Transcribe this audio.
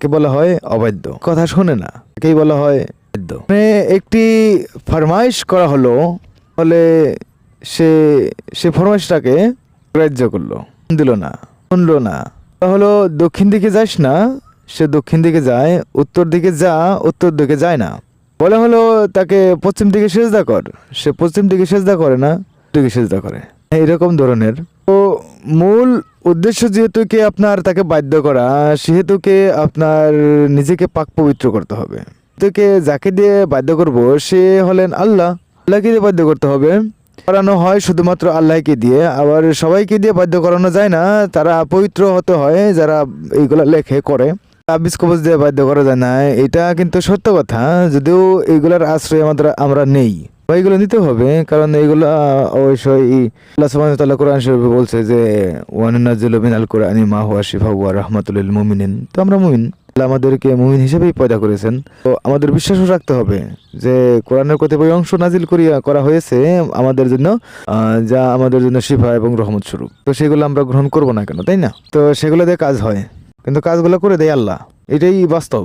কে বলা হয় অবাধ্য কথা শোনে না কেই বলা হয় বাধ্য মানে একটি ফরমাইশ করা হলো, ফলে সে সে ফরমাইশটাকে গ্রাহ্য করল, দিল না, শুনলো না। হলো, দক্ষিণ দিকে যাস না, সে দক্ষিণ দিকে যায়, উত্তর দিকে যা, উত্তর দিকে যায় না। বলে হলো, তাকে পশ্চিম দিকে সেজদা কর, সে পশ্চিম দিকে সেজদা করে না দিকে সেজদা করে। এরকম ধরনের। তো মূল উদ্দেশ্য যেহেতু কে আপনার তাকে বাধ্য করা, সেহেতুকে আপনার নিজেকে পাক পবিত্র করতে হবে। তোকে যাকে দিয়ে বাধ্য করব, সে হলেন আল্লাহ। আল্লাহকে দিয়ে বাধ্য করতে হবে। করানো হয় শুধুমাত্র আল্লাহকে দিয়ে, আবার সবাইকে দিয়ে বাধ্য করানো যায় না, তারা পবিত্র হতে হয়, যারা এইগুলা লেখে, করে। তাবিজ কবজ দিয়ে বাধ্য করা যায় না, এটা কিন্তু সত্য কথা, যদিও এইগুলার আশ্রয় আমাদের, আমরা নেই। এইগুলো নিতে হবে, কারণ এইগুলো অবশ্যই আল্লাহ সুবহানাহু তাআলা কোরআন শরীফে বলছে যে ওয়ানুনাজ্জিলু মিনাল কুরআনি মা হুয়া শিফা ওয়া রাহমাতুল লিল মুমিনিন। তো আমরা মুমিন। আল্লাহ আমাদেরকে মুমিন হিসেবেই পয়দা করেছেন। তো আমাদের বিশ্বাসও রাখতে হবে যে, কোরআনের কতিপয় অংশ নাজিল করিয়া, করা হয়েছে আমাদের জন্য যা আমাদের জন্য শিফা এবং রহমত স্বরূপ। তো সেগুলো আমরা গ্রহণ করব না কেন, তাই না? তো সেগুলো দিয়ে কাজ হয়। কিন্তু কাজগুলো করে দেয় আল্লাহ। এটাই বাস্তব।